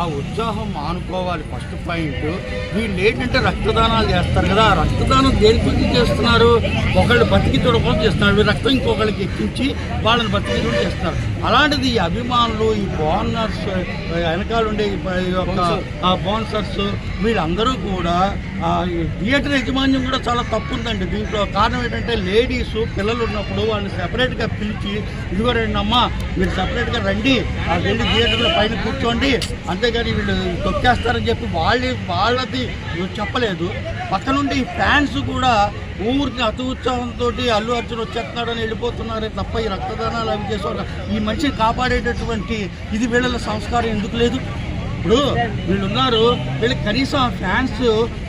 ఆ ఉత్సాహం మానుకోవాలి ఫస్ట్ పాయింట్. వీళ్ళు ఏంటంటే రక్తదానాలు చేస్తారు కదా ఆ రక్తదానం దేని గురించి చేస్తున్నారు? ఒకళ్ళు బతికి చూడకుండా చేస్తున్నారు. రక్తం ఇంకొకళ్ళకి ఎక్కించి వాళ్ళని బతికి చూడ చేస్తున్నారు. అలాంటిది ఈ అభిమానులు ఈ బోనర్స్ వెనకాల ఉండే ఈ యొక్క ఆ బోన్సర్స్ వీళ్ళందరూ కూడా థియేటర్ యాజమాన్యం కూడా చాలా తప్పు ఉందండి దీంట్లో కారణం ఏంటంటే లేడీస్ పిల్లలు ఉన్నప్పుడు వాళ్ళని సెపరేట్గా పిలిచి ఇదిగో రండి అమ్మా మీరు సెపరేట్గా రండి ఆ వెళ్ళి థియేటర్లో పైన కూర్చోండి అంతేగాని వీళ్ళు తొక్కేస్తారని చెప్పి వాళ్ళి వాళ్ళది చెప్పలేదు. పక్కనుండి ఫ్యాన్స్ కూడా ఊరికి అతి ఉత్సాహంతో అల్లు అర్జున్ వచ్చేస్తున్నాడని వెళ్ళిపోతున్నారే తప్ప ఈ రక్తదానాలు అవి చేసేవాళ్ళు ఈ మనిషిని కాపాడేటటువంటి ఇది వీళ్ళ సంస్కారం ఎందుకు లేదు? ఇప్పుడు వీళ్ళు ఉన్నారు వీళ్ళు కనీసం ఫ్యాన్స్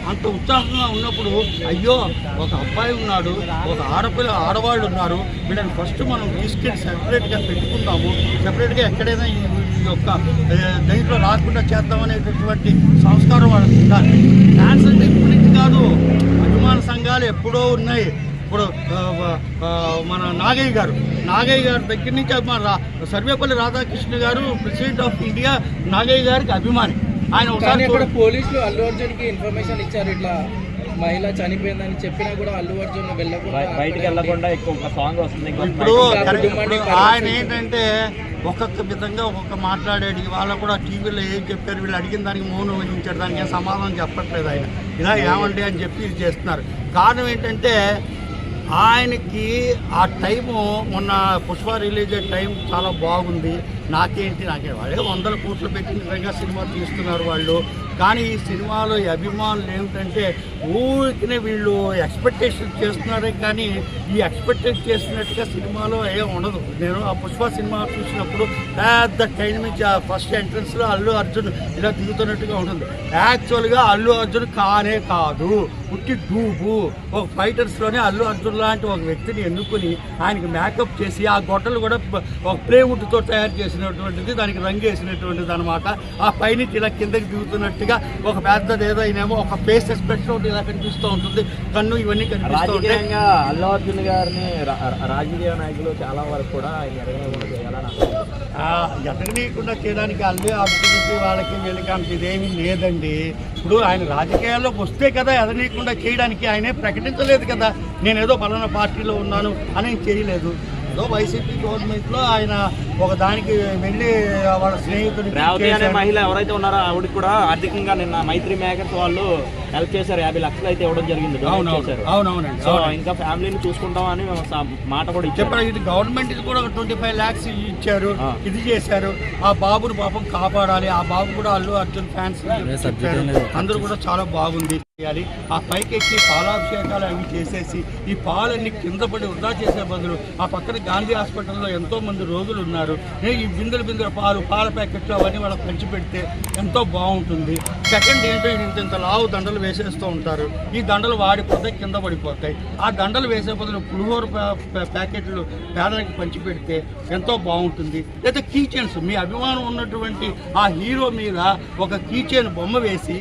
అంత ఉత్సాహంగా ఉన్నప్పుడు అయ్యో ఒక అబ్బాయి ఉన్నాడు ఒక ఆడపిల్ల ఆడవాళ్ళు ఉన్నారు వీళ్ళని ఫస్ట్ మనం తీసుకెళ్ళి సెపరేట్గా పెట్టుకుందాము. సెపరేట్గా ఎక్కడైనా ఈ యొక్క ఏ, దీంట్లో రాకుండా చేద్దామనేటటువంటి సంస్కారం వాళ్ళకి ఉండాలి. ఫ్యాన్స్ అంటే ఇప్పటికి కాదు. అభిమాన సంఘాలు ఎప్పుడో ఉన్నాయి. ఇప్పుడు మన నాగయ్య గారు. నాగయ్య గారి దగ్గర నుంచి మన రా- సర్వేపల్లి రాధాకృష్ణ గారు ప్రెసిడెంట్ ఆఫ్ ఇండియా నాగయ్య గారికి అభిమాని. ఆయన ఒకసారి పోలీసులు అల్లు అర్జున్కి ఇన్ఫర్మేషన్ ఇచ్చారు. ఇట్లా మహిళ చనిపోయిందని చెప్పినా కూడా అల్లు అర్జున్ వెళ్ళకుండా బయటికి వెళ్ళకుండా ఎక్కువ సాంగ్ వస్తుంది. ఇప్పుడు ఆయన. ఏంటంటే ఒక్కొక్క విధంగా ఒక్కొక్క మాట్లాడాడు వాళ్ళు కూడా టీవీలో ఏం చెప్పారు వీళ్ళు అడిగిన దానికి మౌనం వహించారు దానికి ఏం సమాధానం చెప్పట్లేదు ఆయన. ఇలా ఏమండి అని చెప్పి ఇది చేస్తున్నారు. కారణం ఏంటంటే ఆయనకి ఆ టైము మొన్న పుష్ప రిలీజ్ అయ్యే టైం చాలా బాగుంది. నాకేంటి నాకే వాళ్ళే వందల కోట్లు పెట్టిన విధంగా సినిమా తీస్తున్నారు వాళ్ళు. కానీ ఈ సినిమాలో అభిమానులు ఏమిటంటే ఊరికనే వీళ్ళు ఎక్స్పెక్టేషన్ చేస్తున్నారే కానీ ఈ ఎక్స్పెక్టేషన్ చేసినట్టుగా సినిమాలో ఏం ఉండదు. నేను ఆ పుష్ప సినిమా చూసినప్పుడు పెద్ద ట్రైన్ నుంచి ఆ ఫస్ట్ ఎంట్రన్స్లో అల్లు అర్జున్ ఇలా దిగుతున్నట్టుగా ఉంటుంది. యాక్చువల్గా అల్లు అర్జున్ కానే కాదు. పుట్టి డూబు. ఒక ఫైటర్స్లోనే అల్లు అర్జున్ లాంటి ఒక వ్యక్తిని ఎన్నుకుని ఆయనకి మేకప్ చేసి ఆ గొట్టలు కూడా ఒక ప్లేవుడ్తో తయారు చేసినటువంటిది దానికి రంగు వేసినటువంటిది అనమాట ఆ పైనుంచి ఇలా కిందకి దిగుతున్నట్టుగా ఒక పెద్దది ఏదైనామో ఒక ఫేస్ ఎక్స్ప్రెషన్ ఇలా కనిపిస్తూ ఉంటుంది. కన్ను ఇవన్నీ కనిపిస్తూ ఉంటాయి. అల్లు అర్జున్ గారిని రాజకీయ నాయకులు చాలా వరకు కూడా ఎదగనీయకుండా చేయడానికి అల్లు అర్జున్కి వాళ్ళకి వీళ్ళకి అంత ఇదేమీ లేదండి. ఇప్పుడు ఆయన రాజకీయాల్లోకి వస్తే కదా ఎదగనీయకుండా చేయడానికి ఆయనే ప్రకటించలేదు కదా. నేను ఏదో పలానా పార్టీలో ఉన్నాను అని చేయలేదు. ఏదో వైసీపీ గవర్నమెంట్లో ఆయన ఒక దానికి వెళ్ళి వాళ్ళ స్నేహితుడికి రేవతి అనే. మహిళ ఎవరైతే ఉన్నారో ఆవిడకి కూడా ఆర్థికంగా నిన్న మైత్రి మేకర్స్ వాళ్ళు హెల్ప్ చేశారు. యాభై లక్షలు అయితే ఇవ్వడం జరిగింది అవునవునండి. సో. ఇంకా ఫ్యామిలీని చూసుకుంటాం అని మాట కూడా ఇచ్చారు. చెప్పారు. ఇది గవర్నమెంట్ ఇది కూడా ట్వంటీ ఫైవ్ ల్యాక్స్ ఇచ్చారు. ఇది చేశారు. ఆ బాబుని పాపం కాపాడాలి. ఆ బాబు కూడా అల్లు అర్జున్ ఫ్యాన్స్ అందరూ కూడా చాలా బాగుంది. చేయాలి. ఆ పైకి ఎక్కి పాలాభిషేకాలు అవి చేసేసి ఈ పాలన్నీ కింద పడి వృధా చేసే బదులు ఆ పక్కన గాంధీ హాస్పిటల్లో ఎంతో మంది రోగులు ఉన్నారు. ఈ బిందెలు బిందెల పాలు పాల ప్యాకెట్లు అవన్నీ వాళ్ళకి పంచిపెడితే ఎంతో బాగుంటుంది. సెకండ్ ఏంటో ఇంత ఇంత లావు దండలు వేసేస్తూ ఉంటారు. ఈ దండలు వాడిపోతే కింద పడిపోతాయి. ఆ దండలు వేసే బదులు పులిహోర ప్యాకెట్లు పేదలకు పంచిపెడితే ఎంతో బాగుంటుంది. లేదా కీచెన్స్ మీ అభిమానం ఉన్నటువంటి ఆ హీరో మీద ఒక కీచెన్ బొమ్మ వేసి